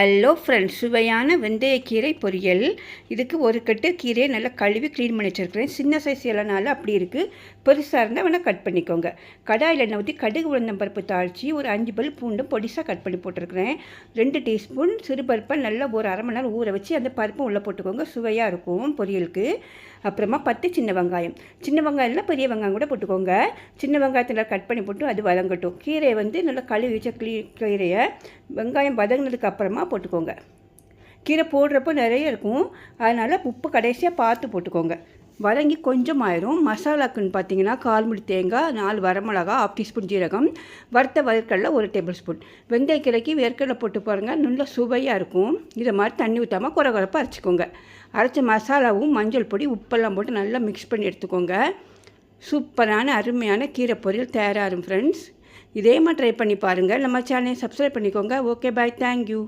Hello friends சுவையான வெந்தயக்கீரை பொரியல். இதுக்கு ஒரு கட்டு கீரையை நல்லா கழுவி க்ளீன் பண்ணி வச்சுருக்கிறேன். சின்ன சைஸ் இல்லைனால அப்படி இருக்குது பெருசாக இருந்தால் வேணால் கட் பண்ணிக்கோங்க. கடாயில் எண்ணெய் ஊற்றி கடுகு உளுந்தம் பருப்பு தாளித்து ஒரு அஞ்சு பல் பூண்டும் பொடிசாக கட் பண்ணி போட்டிருக்கிறேன். ரெண்டு டீஸ்பூன் சிறுபருப்பை நல்லா ஒரு அரை மணி நேரம் ஊற வச்சு அந்த பருப்பும் உள்ளே போட்டுக்கோங்க. சுவையாக இருக்கும் பொரியலுக்கு. அப்புறமா பத்து சின்ன வெங்காயம். சின்ன வெங்காயம்னா பெரிய வெங்காயம் கூட போட்டுக்கோங்க. சின்ன வெங்காயத்தை நல்லா கட் பண்ணி போட்டு அது வதங்கட்டும். கீரையை வந்து நல்லா கழுவி வச்ச க்ளீ கீரையை வெங்காயம் வதங்கினதுக்கு அப்புறமா போட்டுக்கோங்க. கீரை போடுறப்போ நிறைய இருக்கும். அதனால் உப்பு கடைசியாக பார்த்து போட்டுக்கோங்க. வதங்கி கொஞ்சம் ஆயிரும் மசாலாக்குன்னு பார்த்தீங்கன்னா கால் முடி தேங்காய் நாலு வரமிளகா ஆஃப் டீஸ்பூன் ஜீரகம் வறுத்த வறுக்கடல ஒரு டேபிள் ஸ்பூன் வெந்தயக்கிழக்கி வேர்க்கடலை போட்டு பாருங்கள் நல்ல சுவையாக இருக்கும். இதை மாதிரி தண்ணி ஊற்றாமல் குறை குறைப்பாக அரைச்சிக்கோங்க. அரைச்ச மசாலாவும் மஞ்சள் பொடி உப்பெல்லாம் போட்டு நல்லா மிக்ஸ் பண்ணி எடுத்துக்கோங்க. சூப்பரான அருமையான கீரை பொரியல் தயாராகும் ஃப்ரெண்ட்ஸ் இதே மாதிரி ட்ரை பண்ணி பாருங்கள் நம்ம சேனலை சப்ஸ்கிரைப் பண்ணிக்கோங்க. Okay bye thank you